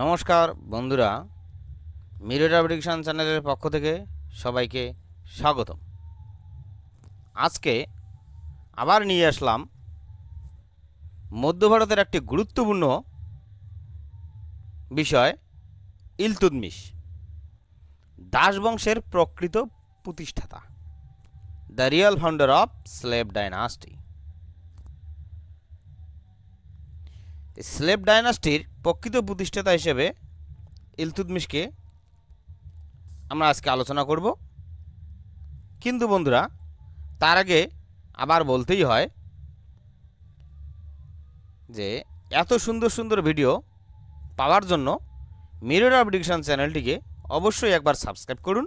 নমস্কার, বন্ধুরা। Mirror prediction চ্যানেলের পক্ষ থেকে সবাইকে স্বাগতম। আজকে আবার নিয়ে আসলাম মধ্য ভারতের একটি গুরুত্বপূর্ণ বিষয় ইলতুদমিশ দাস বংশের প্রকৃত প্রতিষ্ঠাতা, the real founder of slave dynasty. Slave ডাইনাস্টির প্রকৃত প্রতিষ্ঠাতা হিসেবে ইলতুদমিশকে আমরা আজকে আলোচনা করব। কিন্তু বন্ধুরা, তার আগে আবার বলতেই হয় যে, এত সুন্দর সুন্দর ভিডিও পাওয়ার জন্য মিরর অফ চ্যানেলটিকে অবশ্যই একবার সাবস্ক্রাইব করুন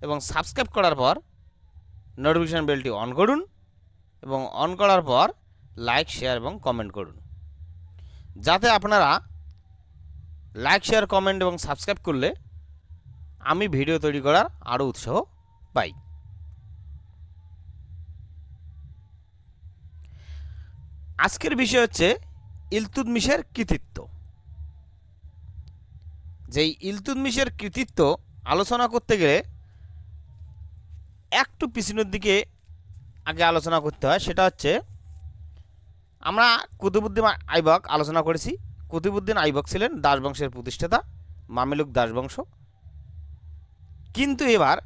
এবং সাবস্ক্রাইব করার পর নোটিফিকেশান বেলটি অন করুন এবং অন করার পর লাইক, শেয়ার এবং কমেন্ট করুন। যাতে আপনারা লাইক শেয়ার কমেন্ট এবং সাবস্ক্রাইব করলে আমি ভিডিও তৈরি করার আরও উৎসাহ পাই। আজকের বিষয় হচ্ছে ইলতুদমিশের কৃতিত্ব। যেই ইলতুদমিশের কৃতিত্ব আলোচনা করতে গেলে একটু পিছনের দিকে আগে আলোচনা করতে হয়, সেটা হচ্ছে আমরা কুতুবুদ্দিন আইবক আলোচনা করেছি। কুতুবুদ্দিন আইবক ছিলেন দাসবংশের প্রতিষ্ঠাতা, মামেলুক দাসবংশ। কিন্তু এবার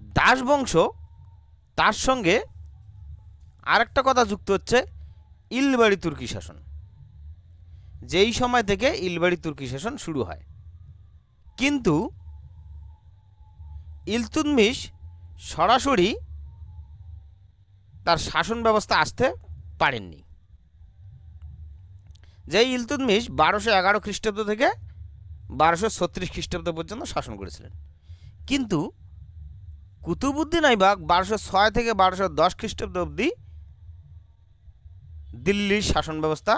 দাসবংশ তার সঙ্গে আরেকটা কথা যুক্ত হচ্ছে, ইলবাড়ি তুর্কি শাসন। যেই সময় থেকে ইলবাড়ি তুর্কি শাসন শুরু হয়। কিন্তু ইলতুদমিশ সরাসরি তার শাসন ব্যবস্থা আসতে পারেননি। যে ইলতুদমিশ বারোশো এগারো খ্রিস্টাব্দ থেকে বারোশো ছত্রিশ খ্রিস্টাব্দ পর্যন্ত শাসন করেছিলেন। কিন্তু কুতুবুদ্দিন আইবাক বারোশো ছয় থেকে বারোশো দশ খ্রিস্টাব্দ অবধি দিল্লির শাসন ব্যবস্থা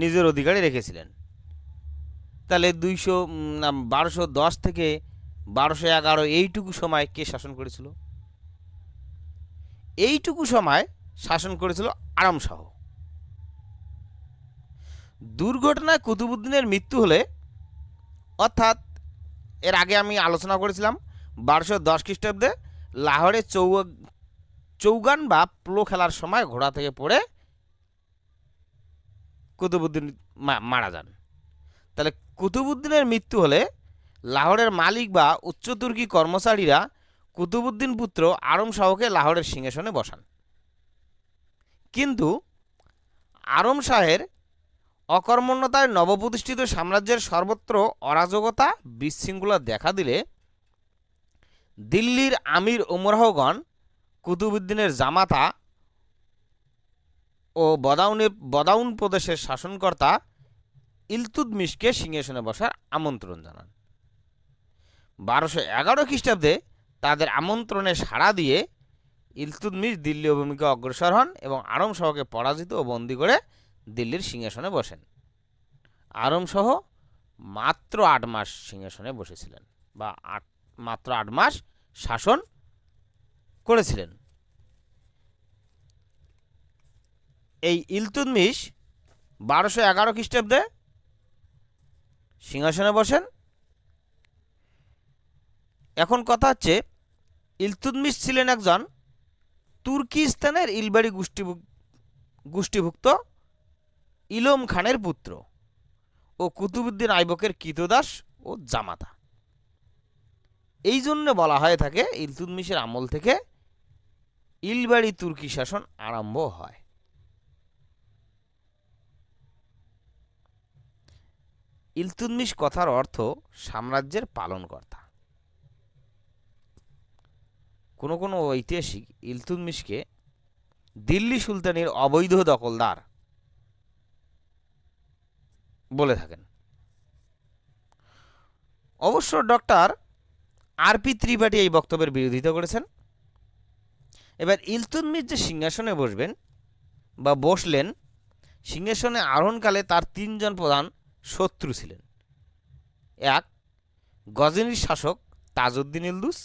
নিজের অধিকারে রেখেছিলেন। তাহলে দুইশো বারোশো দশ থেকে বারোশো এগারো এইটুকু সময় কে শাসন করেছিল? এইটুকু সময় শাসন করেছিল আরাম শাহ দুর্ঘটনায় কুতুবুদ্দিনের মৃত্যু হলে, অর্থাৎ এর আগে আমি আলোচনা করেছিলাম, বারোশো দশ খ্রিস্টাব্দে লাহোরে চৌ চৌগান বা প্লো খেলার সময় ঘোড়া থেকে পড়ে কুতুবুদ্দিন মারা যান। তাহলে কুতুবুদ্দিনের মৃত্যু হলে লাহোরের মালিক বা উচ্চ তুর্কি কর্মচারীরা কুতুবুদ্দিন পুত্র আরম শাহকে লাহোরের সিংহাসনে বসান। কিন্তু আরম শাহের অকর্মণ্যতায় নবপ্রতিষ্ঠিত সাম্রাজ্যের সর্বত্র অরাজকতা, বিশৃঙ্খলা দেখা দিলে দিল্লির আমির ওমরাহগণ কুতুবুদ্দিনের জামাতা ও বদাউনে, বদাউন প্রদেশের শাসনকর্তা ইলতুদমিশকে সিংহাসনে বসার আমন্ত্রণ জানান। বারোশো এগারো খ্রিস্টাব্দে তাদের আমন্ত্রণে সাড়া দিয়ে ইলতুদমিশ দিল্লি অভিমুখে অগ্রসর হন এবং আরম শাহকে পরাজিত ও বন্দী করে দিল্লির সিংহাসনে বসেন। আরম শাহ মাত্র আট মাস সিংহাসনে বসেছিলেন বা আট, মাত্র আট মাস শাসন করেছিলেন। এই ইলতুদমিশ বারোশো এগারো খ্রিস্টাব্দে সিংহাসনে বসেন। এখন কথা হচ্ছে ইলতুদমিশ ছিলেন একজন তুর্কিস্তানের ইলবাড়ি গোষ্ঠীভুক গোষ্ঠীভুক্ত ইলম খানের পুত্র ও কুতুবুদ্দিন আইবকের কৃতদাস ও জামাতা। এই জন্য বলা হয়ে থাকে ইলতুদমিশের আমল থেকে ইলবাড়ি তুর্কি শাসন আরম্ভ হয়। ইলতুদমিশ কথার অর্থ সাম্রাজ্যের পালনকর্তা। কোনো কোনো ঐতিহাসিক ইলতুদমিশকে দিল্লি সুলতানের অবৈধ দখলদার বলে থাকেন। অবশ্য ডক্টর আরপি ত্রিপাঠী এই বক্তব্যের বিরোধিতা করেছেন। এবার ইলতুদমিশ যে সিংহাসনে বসবেন বা বসলেন, সিংহাসনে আরোহণকালে তার তিনজন প্রধান শত্রু ছিলেন। এক গজনীর শাসক তাজউদ্দিন ইলদুস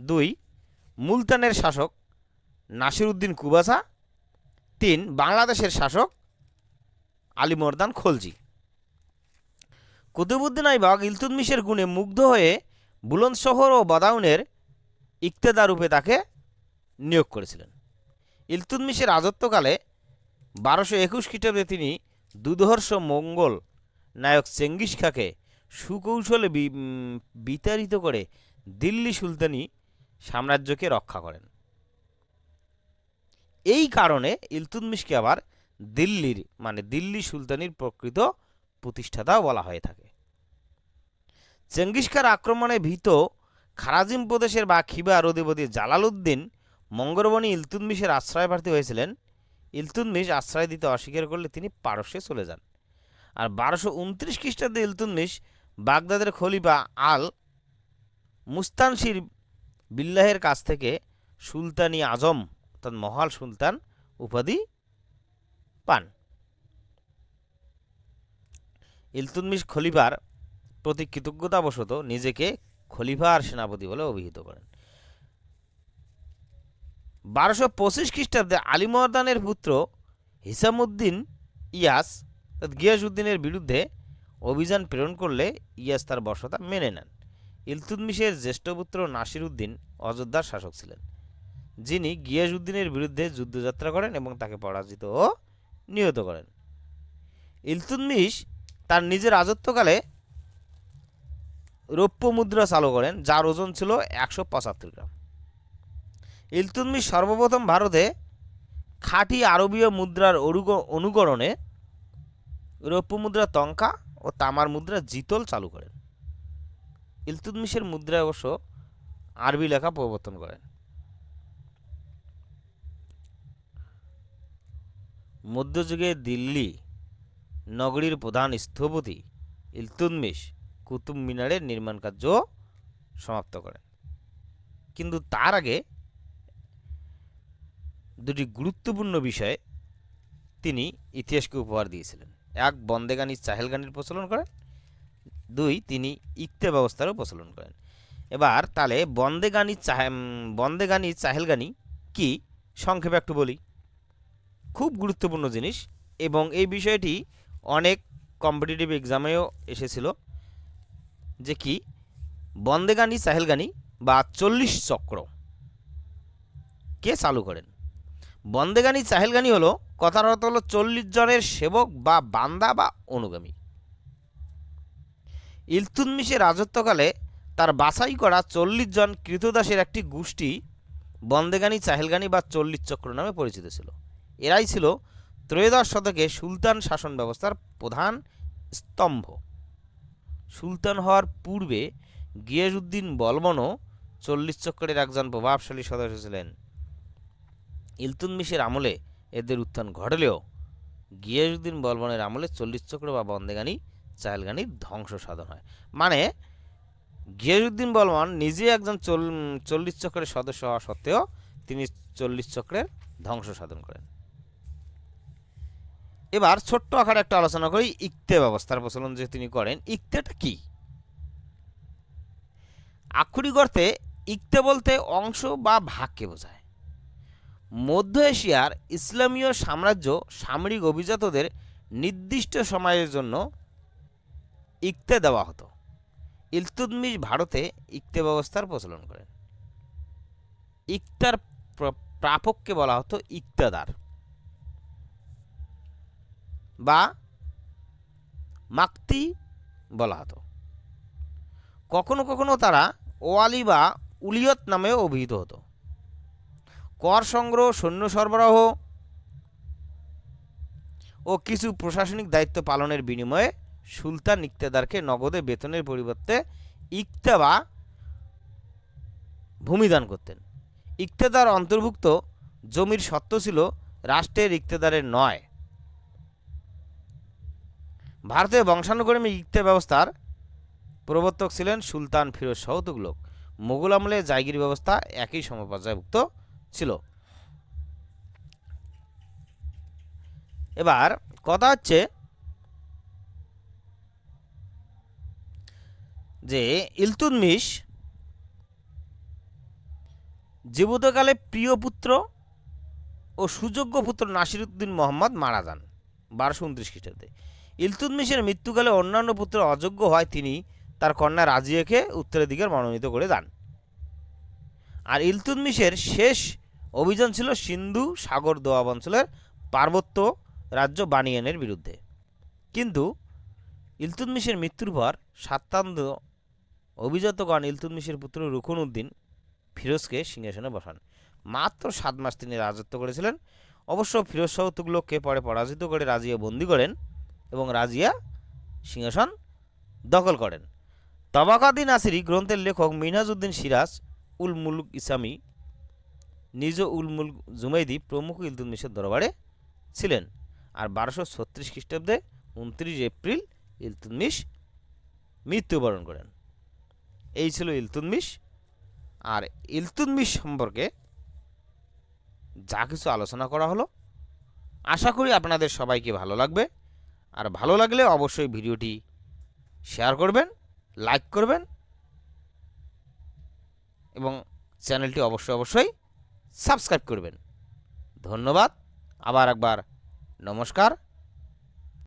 দুই, মুলতানের শাসক নাসিরউদ্দিন কুবাসা। তিন, বাংলাদেশের শাসক আলিমর্দান খলজি। কুতুবুদ্দিন আইবক ইলতুৎমিশের গুণে মুগ্ধ হয়ে বুলন্দশহর ও বাদাউনের ইকতেদার রূপে তাকে নিয়োগ করেছিলেন। ইলতুৎমিশের রাজত্বকালে বারোশো একুশ খ্রিস্টাব্দে তিনি দুধর্ষ মঙ্গল নায়ক চেঙ্গিস খাকে সুকৌশলে বিতাড়িত করে দিল্লি সুলতানি সাম্রাজ্যকে রক্ষা করেন। এই কারণে ইলতুৎমিশকে আবার দিল্লির মানে দিল্লি সুলতানির প্রকৃত প্রতিষ্ঠাতাও বলা হয়ে থাকে। চেঙ্গিস খার আক্রমণে ভীত খারাজিম প্রদেশের বা খিবার অধিপতি জালালউদ্দিন মঙ্গলবনী ইলতুৎমিশের আশ্রয় প্রার্থী হয়েছিলেন। ইলতুৎমিশ আশ্রয় দিতে অস্বীকার করলে তিনি পারস্যে চলে যান। আর বারোশো উনত্রিশ খ্রিস্টাব্দে ইলতুৎমিশ বাগদাদের খলিফা আল মুস্তানশির বিল্লাহের কাছ থেকে সুলতানি আজম, অর্থাৎ মহাল সুলতান, উপাধি পান। ইলতুৎমিশ খলিফার প্রতি কৃতজ্ঞতাবশত নিজেকে খলিফার সেনাপতি বলে অভিহিত করেন। বারোশো পঁচিশ খ্রিস্টাব্দে আলিমর্দানের পুত্র হিসামুদ্দিন ইয়াস গিয়াসউদ্দিনের বিরুদ্ধে অভিযান প্রেরণ করলে ইয়াস তার বর্ষতা মেনে নেন। ইলতুৎমিশের জ্যেষ্ঠ পুত্র নাসির উদ্দিন অযোধ্যার শাসক ছিলেন, যিনি গিয়াসউদ্দিনের বিরুদ্ধে যুদ্ধযাত্রা করেন এবং তাকে পরাজিত ও নিহত করেন। ইলতুৎমিশ তার নিজের রাজত্বকালে রৌপ্য মুদ্রা চালু করেন, যার ওজন ছিল একশো পঁচাত্তর গ্রাম। ইলতুৎমিশ সর্বপ্রথম ভারতে খাঁটি আরবীয় মুদ্রার অনুকরণে রৌপ্য মুদ্রা তঙ্কা ও তামার মুদ্রা জিতল চালু করেন। ইলতুৎমিশের মুদ্রায় অবশ্য আরবি লেখা প্রবর্তন করেন মধ্যযুগে দিল্লি নগরীর প্রধান স্থপতি ইলতুৎমিশ কুতুব মিনারের নির্মাণ কার্য সমাপ্ত করেন। কিন্তু তার আগে দুটি গুরুত্বপূর্ণ বিষয়ে তিনি ইতিহাসকে উপহার দিয়েছিলেন। এক বন্দেগানি চাহেলগানির প্রচলন করেন দুই তিনি ইকতে ব্যবস্থারও প্রচলন করেন। এবার তাহলে বন্দেগানি চাহে বন্দেগানি চাহেলগানি কি? সংক্ষেপে একটু বলি। খুব গুরুত্বপূর্ণ জিনিস এবং এই বিষয়টি অনেক কম্পিটিটিভ এক্সামেও এসেছিল যে কি বন্দেগানি চাহেলগানি বা চল্লিশ চক্র। কে চালু করেন? বন্দেগানি চাহেলগানি হলো, কথার অর্থ হলো চল্লিশ জনের সেবক বা বান্দা বা অনুগামী। ইলতুৎমিশের রাজত্বকালে তার বাছাই করা চল্লিশ জন কৃতদাসের একটি গোষ্ঠী বন্দেগানি, চাহেলগানি বা চল্লিশ চক্র নামে পরিচিত ছিল। এরাই ছিল ত্রয়োদশ শতকে সুলতান শাসন ব্যবস্থার প্রধান স্তম্ভ। সুলতান হওয়ার পূর্বে গিয়াসউদ্দিন বলবনও চল্লিশ চক্রের একজন প্রভাবশালী সদস্য ছিলেন। ইলতুৎমিশের আমলে এদের উত্থান ঘটলেও গিয়াসউদ্দিন বলবনের আমলে চল্লিশ চক্র বা বন্দেগানি চাহেলগানি ধ্বংস সাধন হয়। মানে গিয়াসউদ্দিন বলবন নিজে একজন চল- চল্লিশ চক্রের সদস্য হওয়া সত্ত্বেও তিনি চল্লিশ চক্রের ধ্বংস সাধন করেন। এবার ছোট্ট আকারে একটা আলোচনা করি ইকতে ব্যবস্থার প্রচলন যে তিনি করেন। ইকতেটা কি? আক্ষরিক অর্থে ইকতে বলতে অংশ বা ভাগকে বোঝায়। মধ্য এশিয়ার ইসলামীয় সাম্রাজ্য সামরিক অভিজাতদের নির্দিষ্ট সময়ের জন্য ইকতে দেওয়া হতো। ইলতুৎমিশ ভারতে ইকতে ব্যবস্থার প্রচলন করেন। ইকতার প্রাপককে বলা হতো ইকতাদার। বা মাক্তি বলা হতো। কখনো কখনো তারা ওয়ালি বা উলিয়ত নামেও অভিহিত হতো। কর সংগ্রহ, সৈন্য সরবরাহ ও কিছু প্রশাসনিক দায়িত্ব পালনের বিনিময়ে সুলতান ইকতেদারকে নগদে বেতনের পরিবর্তে ইকতা বা ভূমিদান করতেন। ইকতেদার অন্তর্ভুক্ত জমির সত্ত্ব ছিল রাষ্ট্রের ইকতেদারের নয়। ভারতের বংশানুক্রমে ইকতে ব্যবস্থার প্রবর্তক ছিলেন সুলতান ফিরোজ শাহ তুগলক। মোগল আমলে জায়গির ব্যবস্থা একই সমপর্যায়ভুক্ত ছিল। এবার কথা হচ্ছে যে ইলতুৎমিশ জীবিতকালে প্রিয় পুত্র ও সুযোগ্য পুত্র নাসিরুদ্দিন মোহাম্মদ মারা যান বারোশো উনত্রিশ খ্রিস্টাব্দে। ইলতুৎমিশের মৃত্যুকালে অন্যান্য পুত্র অযোগ্য হয় তিনি তার কন্যা রাজিয়াকে উত্তরাধিকার মনোনীত করে দেন আর ইলতুৎমিশের শেষ অভিযান ছিল সিন্ধু সাগর দোয়াব অঞ্চলের পার্বত্য রাজ্য বানিয়ানের বিরুদ্ধে। কিন্তু ইলতুৎমিশের মৃত্যুর পর সাত্তান্ত অভিজাতগণ ইলতুৎমিশের পুত্র রুকুন উদ্দিন ফিরোজকে সিংহাসনে বসান। মাত্র সাত মাস তিনি রাজত্ব করেছিলেন। অবশ্য ফিরোজ শাহ তুগলককে পরে পরাজিত করে রাজিয়া বন্দি করেন এবং রাজিয়া সিংহাসন দখল করেন। তবাকাদি নাসিরি গ্রন্থের লেখক মিনহাজউদ্দিন সিরাজ উল মুলুক ইসামি নিজ উল মুলক জুমাইদি প্রমুখ ইলতুৎমিশের দরবারে ছিলেন। আর বারোশো ছত্রিশ খ্রিস্টাব্দে উনত্রিশ এপ্রিল ইলতুৎমিশ মৃত্যুবরণ করেন। এই ছিল ইলতুৎমিশ আর ইলতুৎমিশ সম্পর্কে যা কিছু আলোচনা করা হলো, আশা করি আপনাদের সবাইকে ভালো লাগবে। আর ভালো লাগলে অবশ্যই ভিডিওটি শেয়ার করবেন, লাইক করবেন, এবং চ্যানেলটি অবশ্যই অবশ্যই সাবস্ক্রাইব করবেন। ধন্যবাদ, আবার একবার নমস্কার